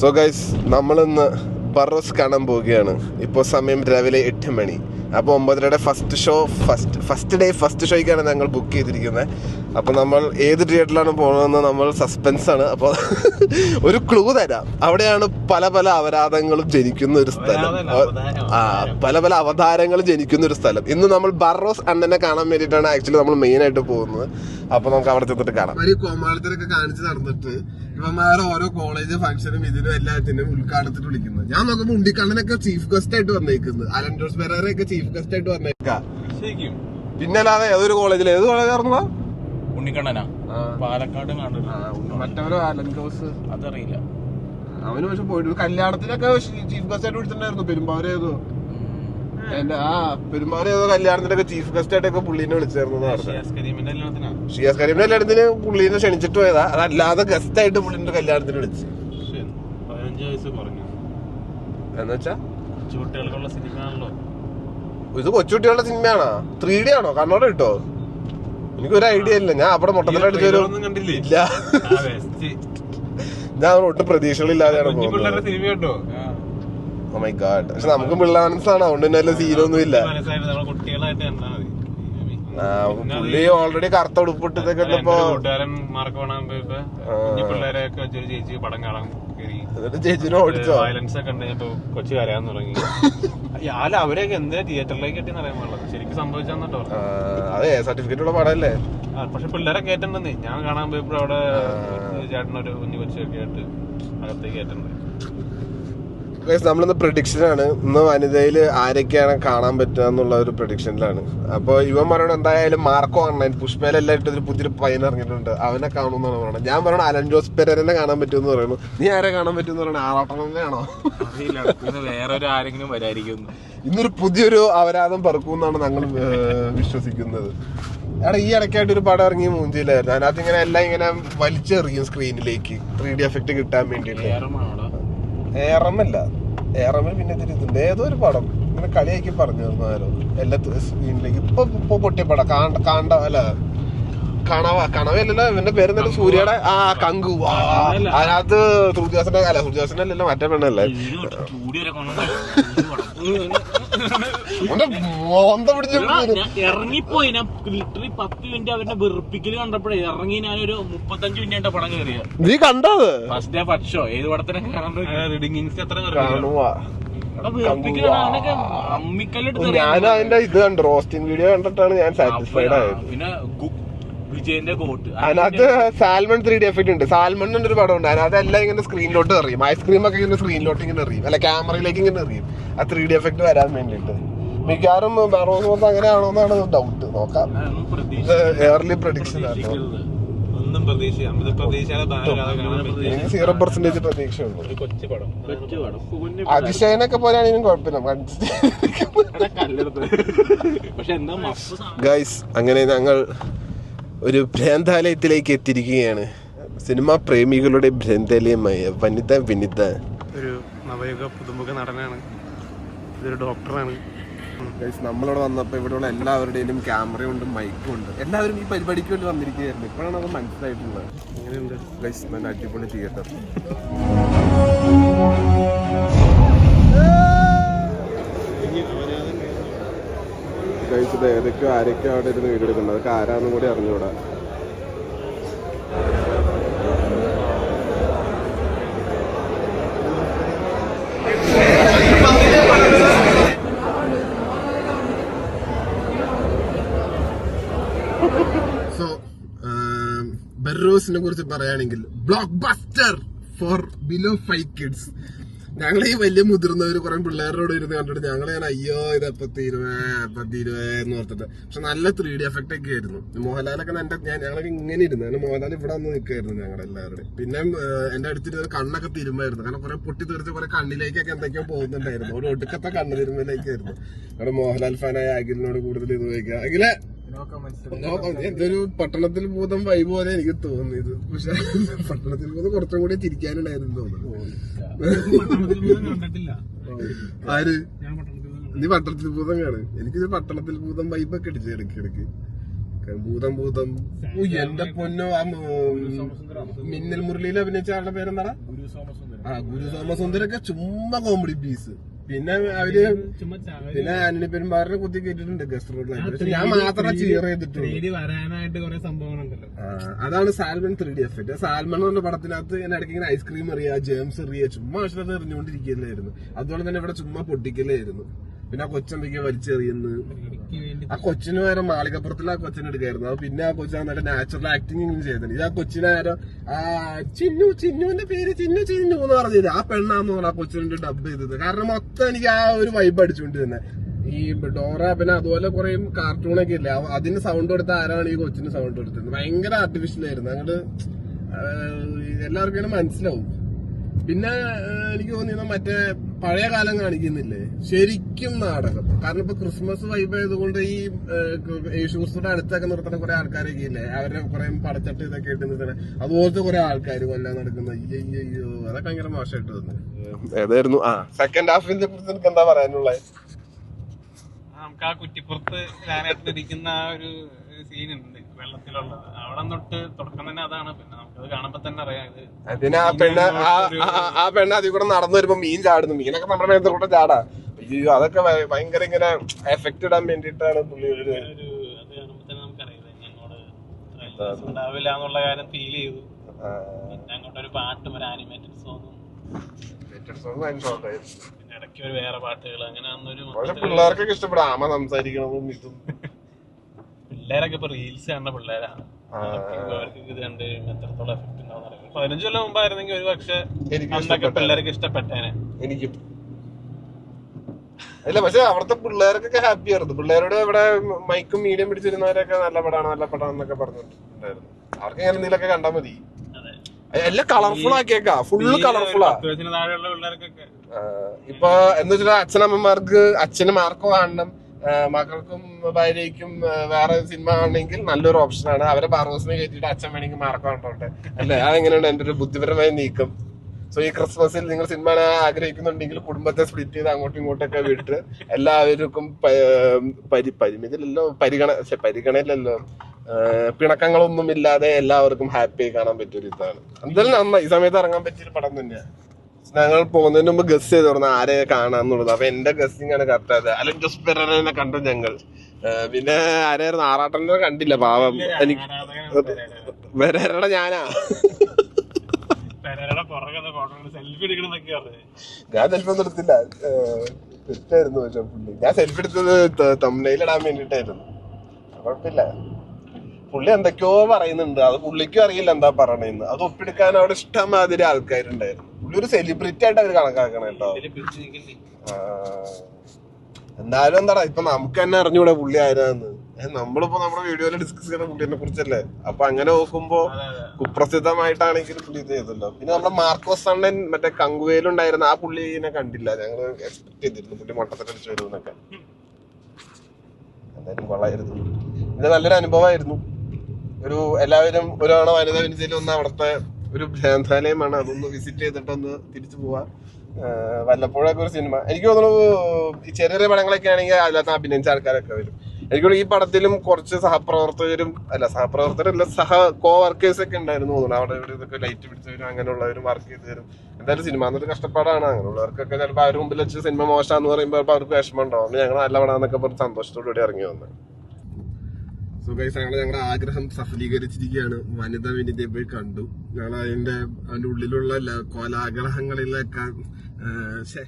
So guys നമ്മളിന്ന് ബറോസ് കാണാൻ പോവുകയാണ്. ഇപ്പോൾ സമയം രാവിലെ എട്ട് മണി. അപ്പോൾ ഒമ്പതരയുടെ first show first first day first ഷോയ്ക്കാണ് ഞങ്ങൾ ബുക്ക് ചെയ്തിരിക്കുന്നത്. അപ്പോൾ നമ്മൾ ഏത് തിയേറ്ററിലാണ് പോകുന്നതെന്ന് നമ്മൾ സസ്പെൻസ് ആണ്. അപ്പോൾ ഒരു ക്ലൂ തരാം. അവിടെയാണ് പല പല അപരാധങ്ങളും ജനിക്കുന്ന ഒരു സ്ഥലം. ആ പല പല അവതാരങ്ങളും ജനിക്കുന്ന ഒരു സ്ഥലം. ഇന്ന് നമ്മൾ ബറോസ് അണ്ണനെ കാണാൻ വേണ്ടിയിട്ടാണ് ആക്ച്വലി നമ്മൾ മെയിൻ ആയിട്ട് പോകുന്നത്. അപ്പോൾ നമുക്ക് അവിടെ ചെന്നിട്ട് കാണാം. ഒരു കോമാളിത്തരൊക്കെ കാണിച്ചു നടന്നിട്ട് ഇവന്മാരെ ഓരോ കോളേജ് ഫംഗ്ഷനും ഇതിനും എല്ലാത്തിനും ഉദ്ഘാടനത്തിന് വിളിക്കുന്നത്. ഞാൻ നോക്കുമ്പോ ഉണ്ടിക്കണ്ണനൊക്കെ ചീഫ് ഗസ്റ്റ് ആയിട്ട് വന്നേക്കുന്നത്. അലൻ ജോസ് ബെറേറെ ഒക്കെ ചീഫ് ഗസ്റ്റ് ആയിട്ട് വന്നേക്കാം. ശരിക്കും. പിന്നെ അല്ലാതെ ഏതൊരു കോളേജിൽ ഏത് കോളേജ് കോളേജായിരുന്നു ഉണ്ണിക്കണ്ണനാ. പാലക്കാട് മറ്റവരോ? അതറിയില്ല. അവന് പക്ഷെ പോയിട്ട് കല്യാണത്തിനൊക്കെ ചീഫ് ഗസ്റ്റ് ആയിട്ട് വിളിച്ചിട്ടുണ്ടായിരുന്നു. പെരുമ്പാവൂർ ഏതോ. എന്റെ ആ പെരുമ്പാവൂർ ഏതോ കല്യാണത്തിനൊക്കെ ചീഫ് ഗസ്റ്റ് ആയിട്ടൊക്കെ പുള്ളീനെ വിളിച്ചായിരുന്നു ഷിയാസ് കരീമിന്റെ കല്യാണത്തിനാ? പുള്ളീനെ ക്ഷണിച്ചിട്ട് പോയതാ. അതല്ലാതെ ഗസ്റ്റ് ആയിട്ട് പുള്ളിന്റെ കല്യാണത്തിന് വിളിച്ചു. എന്നുവെച്ചാ ഇത് കൊച്ചുകുട്ടികളുടെ സിനിമയാണോ ത്രീ ഡി ആണോ? കണ്ണോടെ കിട്ടോ എനിക്ക് ഒരു ഐഡിയ ഇല്ല. ഞാൻ അവിടെ മൊട്ടത്തിലായിട്ട് കണ്ടില്ലേ? ഇല്ല. ഞാൻ അവിടെ ഒട്ടും പ്രതീക്ഷകളില്ലാതെയാണ് പോകുന്നത്. സിനിമ കേട്ടോ? മൈ ഗാഡ് പക്ഷെ നമുക്ക് ആണ്. അതുകൊണ്ട് തന്നെ സീനൊന്നും ഇല്ല. പുള്ളി ഓൾറെഡി കറുത്ത ഉടുപ്പിട്ടതൊക്കെ മാർക്ക് ചേച്ചി പടം കാണാൻ എന്നിട്ട് ചേച്ചിനെ ഓടിച്ചോ? വയലൻസ് ഒക്കെ ഉണ്ട് കൊച്ചു കരയാൻ തുടങ്ങി. അല്ല അവരെയൊക്കെ എന്തിനാ തിയേറ്ററിലേക്ക് അറിയാൻ പാടില്ല. ശരിക്കും സംഭവിച്ചാന്നിട്ടോ. ആ, അതെ സർട്ടിഫിക്കറ്റ് ഉള്ള പടമല്ലേ? പക്ഷെ പിള്ളേരെ കേട്ടിട്ടുണ്ടെന്നേ. ഞാൻ കാണാൻ പോയപ്പോ അവിടെ ചേട്ടനൊരു കുഞ്ഞു കൊച്ചൊക്കെ ആയിട്ട് അകത്തേക്ക് കേട്ടിട്ടുണ്ട്. നമ്മളിന്ന് പ്രഡിക്ഷനാണ് ഇന്ന് വനിതയിൽ ആരൊക്കെയാണ് കാണാൻ പറ്റുക എന്നുള്ള ഒരു പ്രഡിക്ഷനിലാണ് അപ്പോൾ ഇവൻ പറയണ എന്തായാലും മാർക്കോ കാണണം പുഷ്പയിലെല്ലാം ഇട്ട് ഒരു പുതിയൊരു പയ്യൻ ഇറങ്ങിയിട്ടുണ്ട്. അവനെ കാണുമെന്നാണ് പറയുന്നത് ഞാൻ പറയണ അലൻ ജോസ് പെരനെ കാണാൻ പറ്റുമെന്ന് പറയുന്നു. നീ ആരെ കാണാൻ പറ്റുമെന്ന് പറയണ ആറാട്ടണനെയാണോ അറിയില്ല. പിന്നെ വേറെ ഒരു ആരെങ്കിലും വരായിരിക്കും ഇന്നൊരു പുതിയൊരു അപരാധം പറക്കുമെന്നാണ് ഞങ്ങൾ വിശ്വസിക്കുന്നത്. എടാ ഈ ഇടയ്ക്കായിട്ട് ഒരു പടം ഇറങ്ങി മൂഞ്ചിയിലായിരുന്നു. അതിനകത്ത് ഇങ്ങനെ എല്ലാം ഇങ്ങനെ വലിച്ചെറിയും സ്ക്രീനിലേക്ക് ത്രീ ഡി എഫക്ട് കിട്ടാൻ വേണ്ടിയിട്ട്. ഏറമല്ല. ഏറമ പിന്നെ ഇതിൽ ഇതുണ്ട്. ഏതോ ഒരു പടം. ഇങ്ങനെ കളിയാക്കി പറഞ്ഞു തന്നാലോ എല്ലാ സ്ക്രീനിലേക്ക് ഇപ്പൊ ഇപ്പൊ പൊട്ടിയ പടം. കാണ്ട കാണ്ട അല്ല. കണവ കണവയല്ലല്ലോ. ഇവന്റെ പേര് എന്താ സൂര്യയുടെ ആ കങ്കു. അതിനകത്ത് സൂര്യാസന അല്ല സൂര്യാസനല്ലല്ലോ മറ്റേ പെണ്ണല്ലേ? ഇറങ്ങിപ്പോയി. ഞാൻ ലിറ്ററി പത്ത് മിനിറ്റ് അവരുടെ വെറുപ്പിക്കൽ കണ്ടപ്പോഴേ ഇറങ്ങി ഞാനൊരു മുപ്പത്തഞ്ച് മിനിറ്റ് പടം കയറിയ നീ കണ്ടത്? ഫസ്റ്റ് ഡേ പക്ഷോ ഷോ ഏത് പടത്തിനെ റീഡിംഗ് എത്ര ഞാൻ അതിന്റെ ഇത് കണ്ടു. റോസ്റ്റിംഗ് വീഡിയോ കണ്ടിട്ടാണ് ഞാൻ സാറ്റിസ്ഫൈഡ് ആയത്. പിന്നെ വിജയന്റെ കോട്ട് അതിനകത്ത് സാൽമൺ ത്രീ ഡി എഫക്ട് ഉണ്ട്. സാൽമൺ ഒരു പടം ഉണ്ട്. അതിനകത്ത് എല്ലാം ഇങ്ങനെ സ്ക്രീനിലോട്ട് എറിയും ഐസ്ക്രീം ഒക്കെ ഇങ്ങനെ സ്ക്രീനിലോട്ട് ഇങ്ങനെ എറിയും അല്ല ക്യാമറയിലേക്ക് ഇങ്ങനെ എറിയും ആ ത്രീ ഡി എഫക്ട് വരാൻ വേണ്ടിട്ട് മിക്കവാറും ബാറോസ് മൊത്തം അങ്ങനെയാണോ എന്നാണ് ഡൗട്ട് നോക്കാം. എയർലി പ്രഡിക്ഷൻ ആണ്. ഒന്നും സീറോ പെർസെന്റേജ് പ്രതീക്ഷയുള്ളൂ. അതിശയനൊക്കെ പോലെയാണെങ്കിലും കുഴപ്പമില്ല. പക്ഷെ എന്താ മസ്ത് ഗൈസ് അങ്ങനെ ഞങ്ങൾ ഒരു ഭ്രാന്താലയത്തിലേക്ക് എത്തിയിരിക്കുകയാണ്. സിനിമാ പ്രേമികളുടെ ഭ്രാന്താലയമായ വനിത വിനിത. ഒരു നവയുഗ പുതുമുഖ നടനാണ്. ഇതൊരു ഡോക്ടറാണ് ഗൈസ് നമ്മളിവിടെ വന്നപ്പോൾ ഇവിടെയുള്ള എല്ലാവരുടെയും ക്യാമറയും ഉണ്ട് മൈക്കും ഉണ്ട്. എല്ലാവരും ഈ പരിപാടിക്ക് വേണ്ടി വന്നിരിക്കുകയായിരുന്നു. ഇപ്പോഴാണ് അത് മനസ്സിലായിട്ടുള്ളത്. ഗൈസ് നല്ല അടിപൊളി തിയേറ്റർ ഗൈസ് ഇത് ഏതൊക്കെയോ ആരൊക്കെയോ അവിടെ ഇരുന്ന് വീഡിയോ എടുക്കുന്നത്? അതൊക്കെ ആരാന്നും കൂടി അറിഞ്ഞൂടാ സോ ബെറോസിനെ കുറിച്ച് പറയുകയാണെങ്കിൽ blockbuster for below five kids ഞങ്ങൾ ഈ വലിയ മുതിർന്നവർ കുറെ പിള്ളേരോട് ഇരുന്ന് കണ്ടിട്ട് ഞങ്ങൾ ഞാൻ അയ്യോ ഇത് എപ്പ തീരുവേ എപ്പ തീരുവേ എന്ന് ഓർത്തിട്ട്. പക്ഷെ നല്ല ത്രീ ഡി എഫക്റ്റ് ഒക്കെ ആയിരുന്നു. മോഹൻലാലൊക്കെ എന്റെ ഞാൻ ഞങ്ങളൊക്കെ ഇങ്ങനെ ഇരുന്നു. കാരണം മോഹൻലാൽ ഇവിടെ വന്ന് നിൽക്കായിരുന്നു ഞങ്ങളുടെ എല്ലാവരുടെയും. പിന്നെ എന്റെ അടുത്തിരുന്ന കണ്ണൊക്കെ തിരുമായിരുന്നു കാരണം കുറെ പൊട്ടി തെറിച്ച് കുറെ കണ്ണിലേക്കൊക്കെ എന്തൊക്കെയോ പോകുന്നുണ്ടായിരുന്നു. ഒരു ഒടുക്കത്തെ കണ്ണ് തിരുമ്പിലേക്കായിരുന്നു അവിടെ മോഹൻലാൽ ഫാനായ അഖിലിനോട് കൂടുതൽ ഇത് വയ്ക്കുക അഖിലെ. എന്തൊരു പട്ടണത്തിൽ ഭൂതം വൈബ് പോലെ എനിക്ക് തോന്നിയത് പക്ഷെ പട്ടണത്തിൽ ഭൂതം കുറച്ചും കൂടി ചിരിക്കാനുണ്ടായിരുന്നു തോന്നുന്നു. കണ്ടിട്ടില്ല ആര്? ഞാൻ പട്ടണത്തിൽ നീ പട്ടണത്തിൽ ഭൂതം കാണ്. എനിക്ക് പട്ടണത്തിൽ ഭൂതം വൈബൊക്കെ അടിച്ചു ഇടയ്ക്ക് ഇടയ്ക്ക്. ഭൂതം ഭൂതം. ഓ എന്റെ പൊന്നോ ആ മിന്നൽ മുരളിയിൽ അഭിനയിച്ച ആളുടെ പേരെന്താടാ? ആ ഗുരു സോമസുന്ദരൊക്കെ ചുമ്മാ കോമഡി പീസ് പിന്നെ അവർ പിന്നെ ആന്റണി പെരുമ്പാറിനെ കുത്തി കേട്ടിട്ടുണ്ട് ഗസ്റ്റ് റോഡിലായിട്ട് പക്ഷെ ഞാൻ മാത്രമേ ചീർ ചെയ്തിട്ടുള്ളൂ. വരാനായിട്ട് കുറെ സംഭവങ്ങളുണ്ടല്ലോ അതാണ് Salmon three D effect Salmon എന്ന പടത്തിനകത്ത് ഞാൻ ഇടയ്ക്ക് ഇങ്ങനെ ഐസ്ക്രീം എറിയുക ജേംസ് എറിയുക ചുമ്മാ അക്ഷരത്തെ എറിഞ്ഞുകൊണ്ടിരിക്കില്ലായിരുന്നു അതുപോലെ തന്നെ ഇവിടെ ചുമ്മാ പൊട്ടിക്കലായിരുന്നു. പിന്നെ ആ കൊച്ചെന്തൊക്കെയാ വലിച്ചെറിയുന്നു ആ കൊച്ചിന് വേറെ മാളികപ്പുറത്തിൽ ആ കൊച്ചിനെ എടുക്കായിരുന്നു. അത് പിന്നെ ആ കൊച്ചു നല്ല നാച്ചുറൽ ആക്ടിങ് ചെയ്തിട്ടുണ്ട്. ഇത് ആ കൊച്ചിനെ ആരോ ആ ചിന്നു ചിന്നുവിന്റെ പേര് ചിന്നു ചിന്നു എന്ന് പറഞ്ഞത് ആ പെണ്ണാന്ന് പറഞ്ഞ ആ കൊച്ചിനെ ഡബ് ചെയ്തത്. കാരണം മൊത്തം എനിക്ക് ആ ഒരു വൈബ് അടിച്ചുകൊണ്ട് തന്നെ ഈ ഡോറ പിന്നെ അതുപോലെ കുറെ കാർട്ടൂണൊക്കെ ഇല്ലേ? അതിന് സൗണ്ട് കൊടുത്ത ആരാണ് ഈ കൊച്ചിന് സൗണ്ട് കൊടുത്തത്? ഭയങ്കര ആർട്ടിഫിഷ്യൽ ആയിരുന്നു. അങ്ങോട്ട് എല്ലാവർക്കും മനസ്സിലാവും. പിന്നെ എനിക്ക് തോന്നിയത് മറ്റേ പഴയ കാലം കാണിക്കുന്നില്ലേ? ശരിക്കും നാടകം. കാരണം ഇപ്പൊ ക്രിസ്മസ് വൈബ് ആയതുകൊണ്ട് ഈ യേശുക്രിസ്തുയുടെ അടുത്തൊക്കെ നിർത്തുന്ന കുറെ ആൾക്കാരൊക്കെ ഇല്ലേ? അവരെ കുറെ പടച്ചട്ട് ഇതൊക്കെ ഇട്ട് നിർത്തണ. അതുപോലത്തെ കുറെ ആൾക്കാർ കൊല്ലാൻ നടക്കുന്ന. അയ്യോ അതൊക്കെ ഭയങ്കര മോശമായിട്ട് തോന്നുന്നു. ഏതായിരുന്നു? ആ സെക്കൻഡ് ഹാഫിന്റെ കുറിച്ച് എനിക്ക് എന്താ പറയാനുള്ളത് നമുക്ക് ആ കുറ്റിപ്പുറത്ത് ഇരിക്കുന്ന ആ ഒരു സീനുണ്ട് ഉണ്ട്. വെള്ളത്തിലുള്ളത് അവിടെ തൊട്ട് തുടക്കം തന്നെ അതാണ്. പിന്നെ നമുക്കത് കാണുമ്പോ തന്നെ അറിയാം ഇത് പിന്നെ ആ പെണ്ണ് ആ- ആ- ആ പെണ്ണ് അതിൽ കൂടെ നടന്നു വരുമ്പോ മീൻ ചാടുന്നു. മീനൊക്കെ നമ്മുടെ മേലത്തെ കൂടെ ചാടാ. അയ്യോ അതൊക്കെ ഭയ- ഭയങ്കര ഇങ്ങനെ എഫക്ട് ഇടാൻ വേണ്ടിയിട്ടാണ് പുള്ളി ഒരു ഒരു അത് കാണുമ്പോ തന്നെ നമുക്കറിയാം ഇത് ഞങ്ങളോട് relatives ഉണ്ടാവില്ല എന്നുള്ള കാര്യം ഫീൽ ചെയ്തു. ആ, പിന്നെ അങ്ങോട്ടൊരു പാട്ടും ഒരു ആനിമേറ്റഡ് സോങ്ങും latest song ഭയങ്കര short ആയിരുന്നു. പിന്നെ ഇടയ്ക്ക് ഒരു വേറെ പാട്ടുകൾ അങ്ങനെ അന്നൊരു പക്ഷെ പിള്ളേർക്കൊക്കെ ഇഷ്ടപ്പെടും. ആമ സംസാരിക്കണതും ഇതും. പിള്ളേരൊക്കെ ഇപ്പൊ റീൽസ് കാണുന്ന പിള്ളേരാണ്. ആ. അവർക്ക് ഇത് കണ്ട് എത്രത്തോളം എഫക്ട് ഉണ്ടാവും പതിനഞ്ച് കൊല്ലം മുമ്പായിരുന്നെങ്കിൽ ഒരു പക്ഷെ അന്നൊക്കെ പിള്ളേർക്ക് ഇഷ്ടപ്പെട്ടേനെ. എനിക്കും. അല്ല പക്ഷെ അവിടുത്തെ പിള്ളേർക്കൊക്കെ ഹാപ്പി ആയിരുന്നു. പിള്ളേരോട് ഇവിടെ മൈക്കും മീഡിയം പിടിച്ചിരുന്നവരൊക്കെ നല്ല പടാണ് നല്ല പടാണ് എന്നൊക്കെ പറഞ്ഞിട്ടുണ്ടായിരുന്നു. അവർക്ക് ഇങ്ങനെ എന്തെങ്കിലുമൊക്കെ കണ്ടാൽ മതി. എല്ലാം കളർഫുൾ ആക്കിയേക്കാ. ഫുള്ള് താഴെയുള്ള പിള്ളേർക്കൊക്കെ ഇപ്പൊ എന്ന് വെച്ചാൽ അച്ഛനമ്മമാർക്ക് അച്ഛനും ആർക്കും കാണണം. ആ, മക്കൾക്കും ഭാര്യയ്ക്കും വേറെ സിനിമ കാണണമെങ്കിൽ നല്ലൊരു ഓപ്ഷനാണ് അവരെ ബാർബോസിനെ കയറ്റിയിട്ട് അച്ഛൻ വേണമെങ്കിൽ മാർക്കോ കണ്ടോട്ടെ അല്ലേ? അതെങ്ങനെയാണ് എന്റെ ഒരു ബുദ്ധിപരമായ നീക്കം. സോ ഈ ക്രിസ്മസിൽ നിങ്ങൾ സിനിമ ആഗ്രഹിക്കുന്നുണ്ടെങ്കിൽ കുടുംബത്തെ സ്പ്ലിറ്റ് ചെയ്ത് അങ്ങോട്ടും ഇങ്ങോട്ടൊക്കെ വിട്ട് എല്ലാവർക്കും പരി പരിമിതിയിലല്ലോ പരിഗണ പരിഗണയിലല്ലോ പിണക്കങ്ങളൊന്നും ഇല്ലാതെ എല്ലാവർക്കും ഹാപ്പി കാണാൻ പറ്റിയൊരു ഇതാണ് എന്തായാലും നന്നായി. ഈ സമയത്ത് ഇറങ്ങാൻ പറ്റിയൊരു പടം തന്നെയാണ് ഞങ്ങൾ പോകുന്നതിന് മുമ്പ് ഗസ് ചെയ്ത് തുറന്ന ആരെ കാണാന്നുള്ളത് അപ്പൊ എന്റെ ഗസ്സിങ് ആണ് കറക്റ്റ് അത് അലൻ ജോസ് പെരനെ കണ്ടു ഞങ്ങൾ. പിന്നെ ആരായിരുന്നു? ആറാട്ടനെ കണ്ടില്ല പാവം. എനിക്ക് പെരേരയുടെ ഞാനാ. ഞാൻ സെൽഫി ഒന്നും എടുത്തില്ല. തെറ്റായിരുന്നു പക്ഷെ പുള്ളി. ഞാൻ സെൽഫി എടുത്തത് തമ്മനയിൽ ഇടാൻ വേണ്ടിട്ടായിരുന്നു കുഴപ്പമില്ല. പുള്ളി എന്തൊക്കെയോ പറയുന്നുണ്ട്. അത് പുള്ളിക്കും അറിയില്ല എന്താ പറയണെന്ന്. അത് ഒപ്പിടുക്കാൻ അവിടെ ഇഷ്ടം മാതിരി ആൾക്കാരുണ്ടായിരുന്നു. പുള്ളി ഒരു സെലിബ്രിറ്റി ആയിട്ട് അവർ കണക്കാക്കണം കേട്ടോ. എന്തായാലും എന്താടാ ഇപ്പൊ നമുക്ക് തന്നെ അറിഞ്ഞൂടെ പുള്ളി ആരാന്ന്. നമ്മളിപ്പോ നമ്മുടെ വീഡിയോയിൽ ഡിസ്കസ് ചെയ്യുന്ന പുള്ളിനെ കുറിച്ചല്ലേ? അപ്പൊ അങ്ങനെ നോക്കുമ്പോ കുപ്രസിദ്ധമായിട്ടാണെങ്കിലും പുള്ളി ചെയ്തല്ലോ പിന്നെ നമ്മുടെ മാർക്കോസ് അണ്ണൻ മറ്റേ കങ്കുവേലുണ്ടായിരുന്ന ആ പുള്ളിനെ കണ്ടില്ല. ഞങ്ങൾ എക്സ്പെക്ട് ചെയ്തിരുന്നു പുള്ളി മൊട്ടത്തിലടിച്ചു വരുമെന്നൊക്കെ. എന്തായാലും കൊള്ളായിരുന്നു. ഇത് നല്ലൊരു അനുഭവമായിരുന്നു. ഒരു എല്ലാവരും ഒരു തവണ വനിതാ വിനിതയിൽ ഒന്ന് അവിടുത്തെ ഒരു ഗ്രന്ഥാലയമാണ്. അതൊന്ന് വിസിറ്റ് ചെയ്തിട്ടൊന്ന് തിരിച്ചു പോവാ. വല്ലപ്പോഴൊക്കെ ഒരു സിനിമ എനിക്ക് തോന്നുന്നു ചെറിയ ചെറിയ പടങ്ങളൊക്കെ ആണെങ്കിൽ അതിനകത്ത് അഭിനയിച്ച ആൾക്കാരൊക്കെ വരും. എനിക്ക് ഈ പടത്തിലും കുറച്ച് സഹപ്രവർത്തകരും അല്ല സഹപ്രവർത്തകരല്ല സഹ കോ വർക്കേഴ്സ് ഒക്കെ ഉണ്ടായിരുന്നു തോന്നുന്നു. അവിടെ ഇവിടെ ഇതൊക്കെ ലൈറ്റ് പിടിച്ചവരും അങ്ങനെയുള്ളവരും വർക്ക് ചെയ്ത് തരും. എന്തായാലും സിനിമ എന്നൊരു കഷ്ടപ്പാടാണ്. അങ്ങനെയുള്ളവർക്കൊക്കെ ചിലപ്പോൾ അവർ മുമ്പിൽ വെച്ച് സിനിമ മോശമാന്ന് പറയുമ്പോൾ അവർക്ക് വിഷമം ഉണ്ടാവും. ഞങ്ങൾ നല്ല പടാന്നൊക്കെ പറഞ്ഞ് സന്തോഷത്തോടു കൂടി ഇറങ്ങി വന്നത് സോ ഗൈസ് ഞങ്ങൾ ഞങ്ങളുടെ ആഗ്രഹം സഫലീകരിച്ചിരിക്കുകയാണ് വനിത വിനിതയെ പോയി കണ്ടു. ഞങ്ങൾ അതിന്റെ അതിന്റെ ഉള്ളിലുള്ള കോലാഗ്രഹങ്ങളിലൊക്കെ ശ്ശെ,